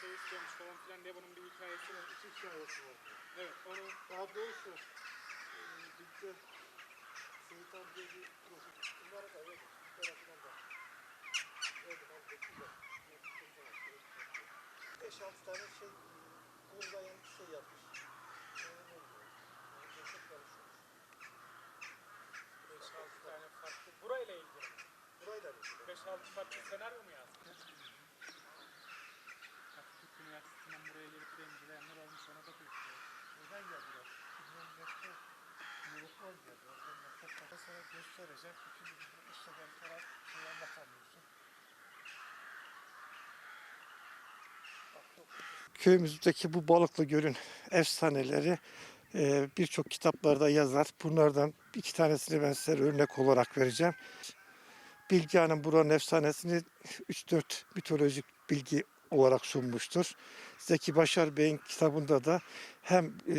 şey istiyormuş falan filan diye bunun bir hikayesi var. İki hikayesi var. Evet onu Daha doğrusu e, bizde Seyit amca bir profil. Bunları da evet. Bir tarafından da. Evet, bekliyorum. Beş altı tane şey Bulgayan şey sana göstereceğim. Bütün ben taraf şey anlatamıyorsun. Bak çok Köyümüzdeki bu balıklı gölün efsaneleri e, birçok kitaplarda yazar. Bunlardan iki tanesini ben size örnek olarak vereceğim. Bilge Hanım buranın efsanesini 3-4 mitolojik bilgi olarak sunmuştur. Zeki Başar Bey'in kitabında da hem e,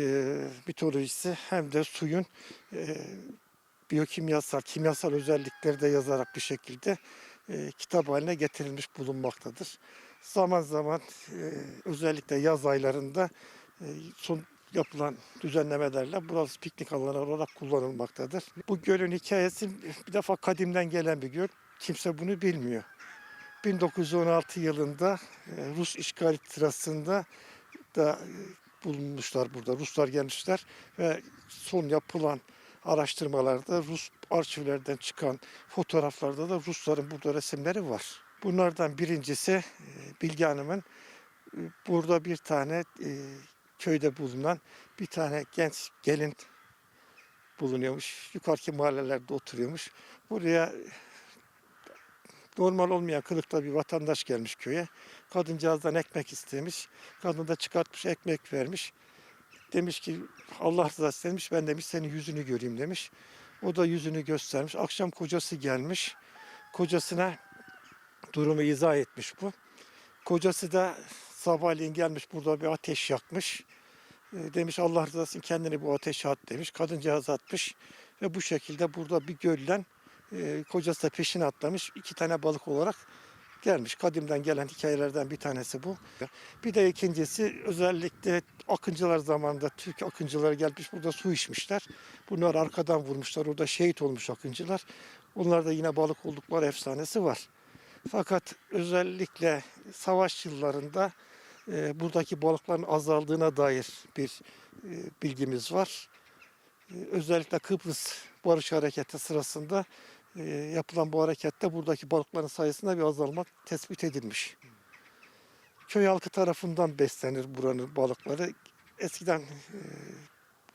mitolojisi hem de suyun e, biyokimyasal, kimyasal özellikleri de yazarak bir şekilde e, kitap haline getirilmiş bulunmaktadır. Zaman zaman e, özellikle yaz aylarında e, son yapılan düzenlemelerle burası piknik alanı olarak kullanılmaktadır. Bu gölün hikayesi bir defa kadimden gelen bir göl. Kimse bunu bilmiyor. 1916 yılında e, Rus işgali sırasında da e, bulunmuşlar burada. Ruslar gelmişler ve son yapılan araştırmalarda Rus arşivlerden çıkan fotoğraflarda da Rusların burada resimleri var. Bunlardan birincisi e, Bilge Hanım'ın e, burada bir tane e, köyde bulunan bir tane genç gelin bulunuyormuş. Yukarıki mahallelerde oturuyormuş. Buraya normal olmayan kılıkta bir vatandaş gelmiş köye. Kadıncağızdan ekmek istemiş. Kadın da çıkartmış ekmek vermiş. Demiş ki Allah rızası demiş ben demiş senin yüzünü göreyim demiş. O da yüzünü göstermiş. Akşam kocası gelmiş. Kocasına durumu izah etmiş bu. Kocası da sabahleyin gelmiş burada bir ateş yakmış. E, Demiş Allah rızası kendini bu ateşe at demiş. Kadıncağız atmış ve bu şekilde burada bir göllen e, kocası da peşine atlamış. iki tane balık olarak gelmiş. Kadimden gelen hikayelerden bir tanesi bu. Bir de ikincisi özellikle akıncılar zamanında Türk akıncıları gelmiş burada su içmişler. Bunlar arkadan vurmuşlar. Orada şehit olmuş akıncılar. Onlarda yine balık oldukları efsanesi var. Fakat özellikle savaş yıllarında e, buradaki balıkların azaldığına dair bir e, bilgimiz var. E, özellikle Kıbrıs Barış Hareketi sırasında yapılan bu harekette buradaki balıkların sayısında bir azalma tespit edilmiş. Köy halkı tarafından beslenir buranın balıkları. Eskiden e,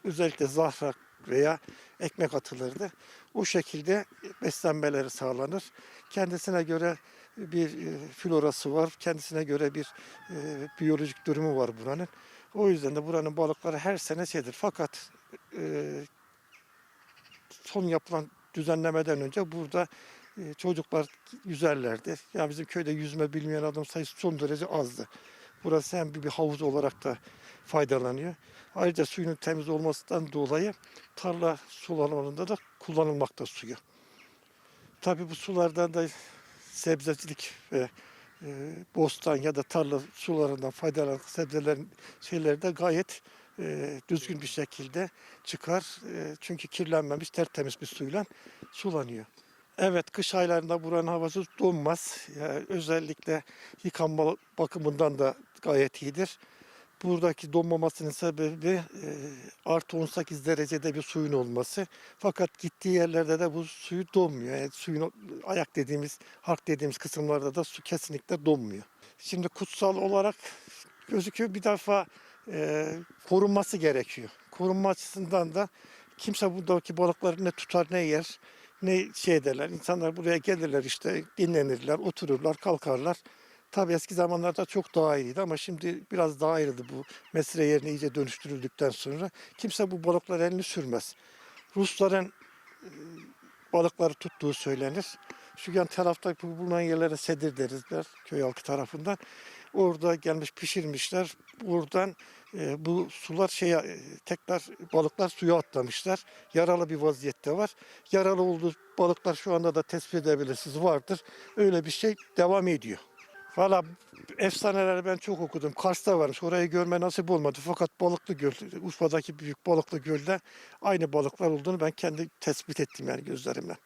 özellikle zahra veya ekmek atılırdı. O şekilde beslenmeleri sağlanır. Kendisine göre bir e, florası var. Kendisine göre bir e, biyolojik durumu var buranın. O yüzden de buranın balıkları her sene şeydir. Fakat e, son yapılan düzenlemeden önce burada e, çocuklar yüzerlerdi. Yani bizim köyde yüzme bilmeyen adam sayısı son derece azdı. Burası hem bir, bir havuz olarak da faydalanıyor. Ayrıca suyun temiz olmasından dolayı tarla sulamalarında da kullanılmakta suyu. Tabii bu sulardan da sebzecilik ve e, bostan ya da tarla sularından faydalanan sebzelerin şeyleri de gayet e, düzgün bir şekilde çıkar. E, çünkü kirlenmemiş tertemiz bir suyla sulanıyor. Evet kış aylarında buranın havası donmaz. Yani özellikle yıkanma bakımından da gayet iyidir. Buradaki donmamasının sebebi e, artı 18 derecede bir suyun olması. Fakat gittiği yerlerde de bu suyu donmuyor. Yani suyun ayak dediğimiz, hark dediğimiz kısımlarda da su kesinlikle donmuyor. Şimdi kutsal olarak gözüküyor. Bir defa e, korunması gerekiyor. Korunma açısından da kimse buradaki balıkları ne tutar ne yer ne şey ederler. İnsanlar buraya gelirler işte dinlenirler, otururlar, kalkarlar. Tabii eski zamanlarda çok daha iyiydi ama şimdi biraz daha ayrıldı bu mesire yerine iyice dönüştürüldükten sonra. Kimse bu balıklara elini sürmez. Rusların e, balıkları tuttuğu söylenir. Şu yan tarafta bu bulunan yerlere sedir derizler köy halkı tarafından. Orada gelmiş pişirmişler. Buradan e, bu sular şeye e, tekrar balıklar suya atlamışlar. Yaralı bir vaziyette var. Yaralı olduğu balıklar şu anda da tespit edebilirsiniz vardır. Öyle bir şey devam ediyor. Valla efsaneleri ben çok okudum. Kars'ta varmış. Orayı görme nasip olmadı. Fakat Balıklı Göl, Urfa'daki büyük Balıklı Göl'de aynı balıklar olduğunu ben kendi tespit ettim yani gözlerimle.